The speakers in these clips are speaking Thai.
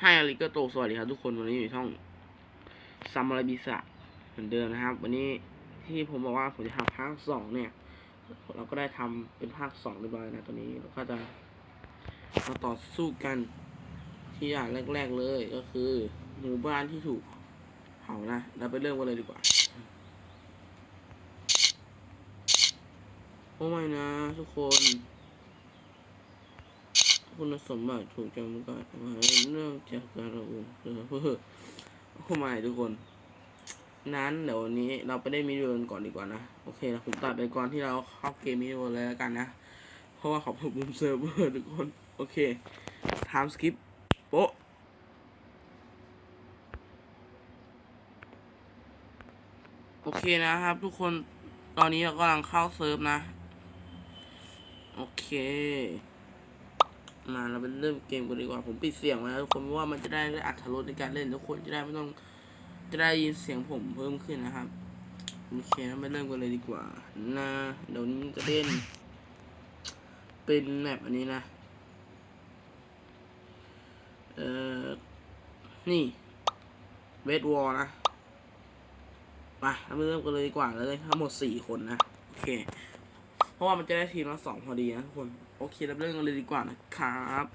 ให้อาริกาโตสวัสดีครับทุกคนวันนี้อยู่ช่องซัมมาราบิสะเหมือนเดิมนะครับ วันนี้ที่ผมบอกว่าผมจะทำภาคสองเนี่ย เราก็ได้ทำเป็นภาคสองเรียบร้อยนะตอนนี้เราก็จะมาต่อสู้กันที่อย่างแรก ๆเลยก็คือหมู่บ้านที่ถูกเผานะเราไปเริ่มกันเลยดีกว่าโอ้ไม่นะทุกคน คุณสมบัติถูกจำกัดไว้เนื่องจากการระบุเพื่อเพื่อโอ้ไม่ทุกคน นั้นเดี๋ยววันนี้เราไปได้มิดเดิลก่อนดีกว่านะ โอเคนะผมตัดไปก่อนที่เราเข้าเกมมิดเดิลเลยแล้วกันนะ เพราะว่าขอบคุณมุมเซิร์ฟเวอร์ทุกคน โอเค time skip โป๊ะโอเคนะครับ ทุกคนตอนนี้เรากำลังเข้าเซิร์ฟนะ โอเค มาเราไปเริ่มเกมกันดีกว่า ผมปิดเสียงไว้นะทุกคนเพราะว่ามันจะได้อัตรสในการเล่นทุกคนจะได้ไม่ต้องจะได้ยินเสียงผมเพิ่มขึ้นนะครับโอเคเราไปเริ่มกันเลยดีกว่านะเดี๋ยวนี้จะเล่น เป็นแมปอันนี้นะเอ่อนี่เวทวอลนะมาเราไปเริ่มกันเลยดีกว่าเลยทั้งหมดสี่คนนะโอเค ราะว่ามันจะได้ทีมละสองพอดีนะทุกคน โอเคเราเริ่มกันเลยดีกว่านะครับ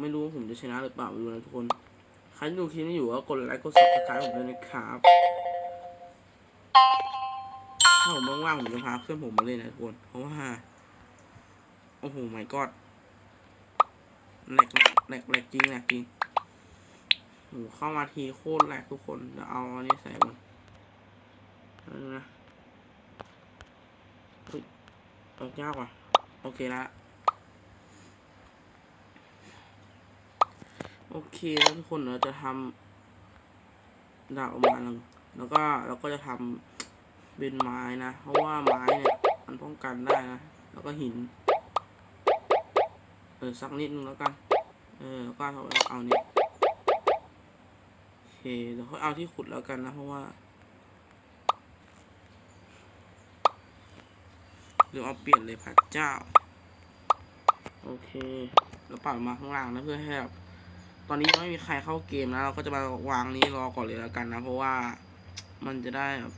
ไม่รู้ว่าผมจะชนะหรือเปล่าไม่รู้นะทุกคน ใครดูคลิปนี้อยู่ก็กดไลค์กดซับสไครต์ผมด้วยนะครับถ้าผมว่างๆผมจะพาเพื่อนผมมาเล่นนะทุกคน เพราะว่า โอ้โหไม่กอดแหลกแหลกแหลกจริงแหลกจริงโหเข้ามาทีโคตรแหลกทุกคนเดี๋ยวเอาอันนี้ใส่มันเอาดูนะเฮ้ย เอายากว่ะ โอเคละ โอเคแล้วทุกคนเราจะทำดาบออกมาหนึ่งแล้วก็เราก็จะทำเป็นไม้นะ เพราะว่าไม้เนี่ยมันป้องกันได้นะ แล้วก็หิน เออสักนิดนึงแล้วกัน เออแล้วก็เอาเอานี้โอเคเดี๋ยวค่อยเอาที่ขุดแล้วกันนะ เพราะว่า หรือเอาเปลี่ยนเลยพระเจ้า โอเคแล้วปรับมาข้างล่างนะเพื่อให้แบบตอนนี้ยังไม่มีใครเข้าเกมนะเราก็จะมาวางนี้รอก่อนเลยแล้วกันนะ เพราะว่ามันจะได้แบบ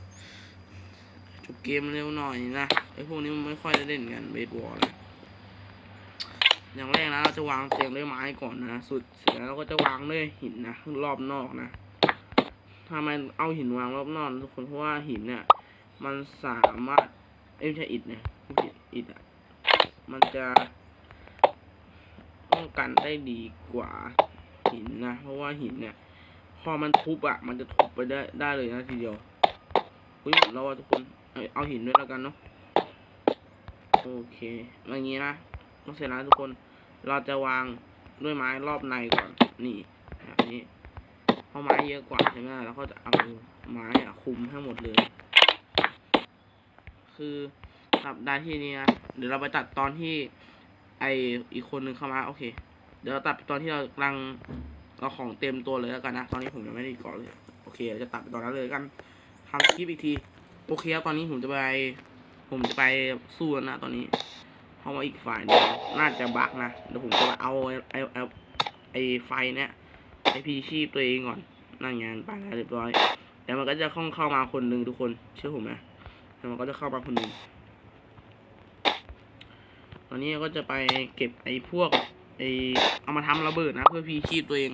จบเกมเร็วหน่อยนะไอพวกนี้มันไม่ค่อยได้เล่นกันเบสบอลนะอย่างแรกนะเราจะวางเตียงด้วยไม้ก่อนนะสุดเสร็จแล้วเราก็จะวางด้วยหินนะรอบนอกนะทำไมเอาหินวางรอบนอกทุกคนเพราะว่าหินเนี่ยมันสามารถเอ้ยไม่ใช่อิฐเนี่ย ไม่ใช่อิฐอะมันจะป้องกันได้ดีกว่าหินนะ เพราะว่าหินเนี่ย พอมันทุบอะ มันจะทุบไปได้ได้เลยนะทีเดียวอุ้ยหมดแล้วอะทุกคนเอาเอาหินด้วยแล้วกันเนาะโอเคอย่างนี้นะต้องเสร็จแล้วทุกคน เราจะวางด้วยไม้รอบในก่อน นี่แบบนี้เพราะไม้เยอะกว่าใช่ไหมเราก็จะเอาไม้อะคุมให้หมดเลย คือ ตัดได้ที่นี้นะเดี๋ยวเราไปตัดตอนที่ ไออีกคนนึงเข้ามา โอเค เดี๋ยวเราตัดตอนที่เรากำลังเอาของเต็มตัวเลยแล้วกันนะ ตอนนี้ผมยังไม่ได้ก่อเลย โอเคเราจะตัดตอนนั้นเลยกันทำคลิปอีกที โอเคครับตอนนี้ผมจะไป ผมจะไปสู้แล้วนะตอนนี้ เพราะว่าอีกฝ่ายหนึงน่าจะบักนะ เดี๋ยวผมจะเอาไอ้ไอไอไฟเนี่ยไอพีชีพตัวเองก่อน นั่งงานไปแล้วเรียบร้อยเดี๋ยวมันก็จะเข้าเข้ามาคนหนึ่งทุกคน เชื่อผมไหมเดี๋ยวมันก็จะเข้ามาคนหนึ่ง ตอนนี้ก็จะไปเก็บไอ้พวกไอ้เอามาทำระเบิดนะ เพื่อพีชีพตัวเอง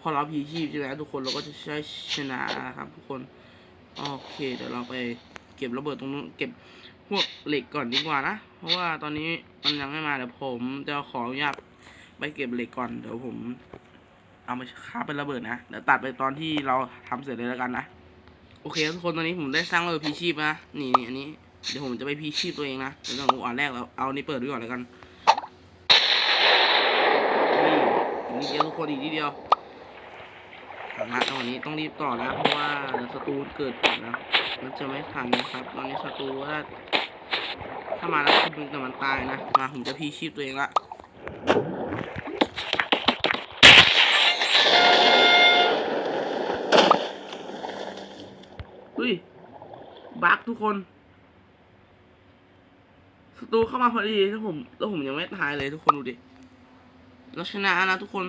พอเราพีชีพใช่ไหมทุกคนเราก็จะใช้ชนะครับทุกคน โอเค เดี๋ยวเราไปเก็บระเบิดตรงนู้นเก็บพวกเหล็กก่อนดีกว่านะ เพราะว่าตอนนี้มันยังไม่มาเดี๋ยวผมจะขออนุญาตไปเก็บเหล็กก่อนเดี๋ยวผมเอามาฆ่าเป็นระเบิดนะ เดี๋ยวตัดไปตอนที่เราทำเสร็จเลยแล้วกันนะ โอเคทุกคนตอนนี้ผมได้สร้างระเบิดพีชีพนะ นี่นี่อันนี้ เดี๋ยวผมจะไปพีชีพตัวเองนะเดี๋ยวเราอ่อนแรกเราเอานี่เปิดไว้ก่อนแล้วกันนี่อีกนิดเดียวทุกคนอีกนิดเดียวมารตอนนี้ต้องรีบต่อนะเพราะว่าเดี๋ยวศัตรูเกิดก่อนนะมันจะไม่ทันนะครับ ตอนนี้ศัตรูถ้าถ้ามาแล้วคุณแต่มันตายนะมาผมจะพีชีพตัวเองละอุ้ยบักทุกคน ศัตรูเข้ามาพอดีแล้วผมแล้วผมยังไม่ตายเลยทุกคนดูดิเราชนะนะทุกคน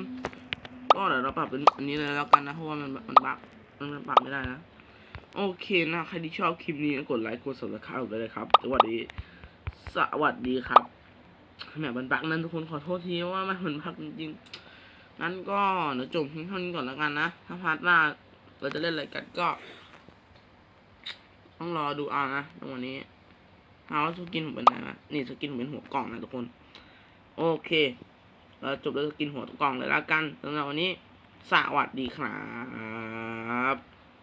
ก็เดี๋ยวเราปรับเป็นอันนี้เลยแล้วกันนะเพราะว่ามันมันบั๊กมันปรับไม่ได้นะ โอเคนะใครที่ชอบคลิปนี้กดไลค์กด subscribe ไปเลยครับสวัสดีสวัสดีครับแหมมันบั๊กนั้นทุกคนขอโทษทีว่ามันมันบั๊กจริงๆงั้นก็เดี๋ยวจบเพียงเท่านี้ก่อนแล้วกันนะถ้าพาร์ทหน้าเราจะเล่นอะไรกันก็ ต้องรอดูเอานะตรงวันนี้ เอาว่าสกินผมเป็นไงนะนี่สกินผมเป็นหัวกล่องนะทุกคน โอเค เราจบแล้วสกินหัวกล่องเลยแล้วกันสำหรับวันนี้สวัสดีครับ